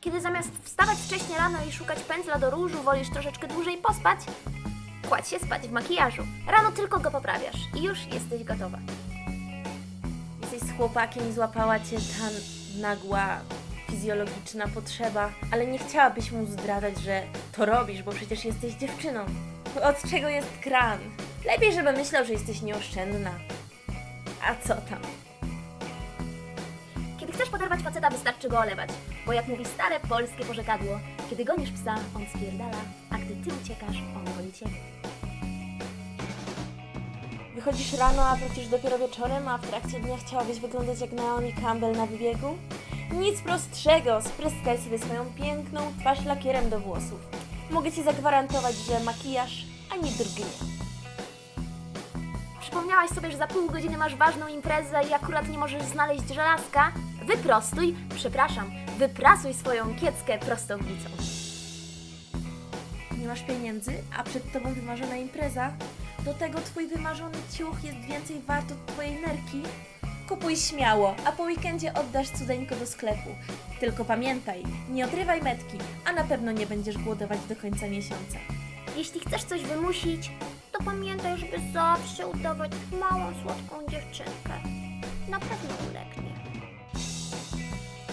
Kiedy zamiast wstawać wcześnie rano i szukać pędzla do różu, wolisz troszeczkę dłużej pospać, kładź się spać w makijażu. Rano tylko go poprawiasz i już jesteś gotowa. Jesteś z chłopakiem i złapała cię ta nagła fizjologiczna potrzeba, ale nie chciałabyś mu zdradzać, że to robisz, bo przecież jesteś dziewczyną. Od czego jest kran? Lepiej, żeby myślał, że jesteś nieoszczędna. A co tam? Kiedy chcesz poderwać faceta, wystarczy go olewać, bo jak mówi stare polskie porzekadło, kiedy gonisz psa, on spierdala, a gdy ty uciekasz, on goni ciebie. Wychodzisz rano, a wrócisz dopiero wieczorem, a w trakcie dnia chciałabyś wyglądać jak Naomi Campbell na wybiegu? Nic prostszego, spryskaj sobie swoją piękną twarz lakierem do włosów. Mogę Ci zagwarantować, że makijaż ani drgnie. Przypomniałaś sobie, że za pół godziny masz ważną imprezę i akurat nie możesz znaleźć żelazka? Wyprostuj, przepraszam, wyprasuj swoją kieckę prostownicą. Nie masz pieniędzy, a przed Tobą wymarzona impreza? Do tego Twój wymarzony ciuch jest więcej wart od Twojej nerki? Kupuj śmiało, a po weekendzie oddasz cudeńko do sklepu. Tylko pamiętaj, nie odrywaj metki, a na pewno nie będziesz głodować do końca miesiąca. Jeśli chcesz coś wymusić, to pamiętaj, żeby zawsze udawać małą, słodką dziewczynkę. Na pewno ulegnie.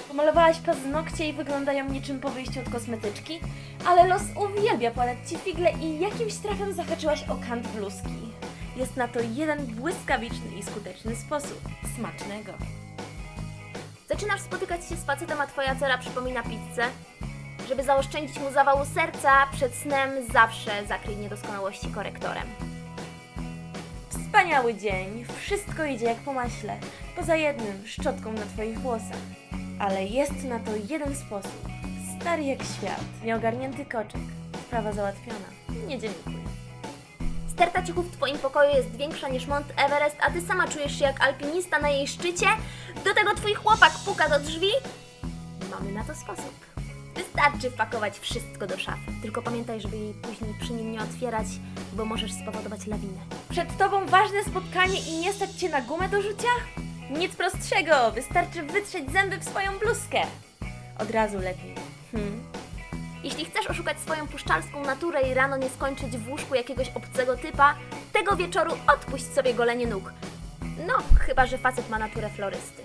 Pomalowałaś paznokcie i wyglądają niczym po wyjściu od kosmetyczki, ale los uwielbia padać Ci figle i jakimś trafem zahaczyłaś o kant bluzki. Jest na to jeden błyskawiczny i skuteczny sposób. Smacznego. Zaczynasz spotykać się z facetem, a twoja cera przypomina pizzę. Żeby zaoszczędzić mu zawału serca, przed snem zawsze zakryj niedoskonałości korektorem. Wspaniały dzień, wszystko idzie jak po maśle, poza jednym szczotką na Twoich włosach. Ale jest na to jeden sposób. Stary jak świat, nieogarnięty koczek. Sprawa załatwiona. Nie dziękuję. Sterta ciuchów w twoim pokoju jest większa niż Mount Everest, a ty sama czujesz się jak alpinista na jej szczycie? Do tego twój chłopak puka do drzwi? Mamy na to sposób. Wystarczy wpakować wszystko do szafy. Tylko pamiętaj, żeby jej później przy nim nie otwierać, bo możesz spowodować lawinę. Przed Tobą ważne spotkanie i nie stać Cię na gumę do rzucia? Nic prostszego, wystarczy wytrzeć zęby w swoją bluzkę. Od razu lepiej. Hmm. Jeśli chcesz oszukać swoją puszczalską naturę i rano nie skończyć w łóżku jakiegoś obcego typa, tego wieczoru odpuść sobie golenie nóg. No, chyba że facet ma naturę florysty.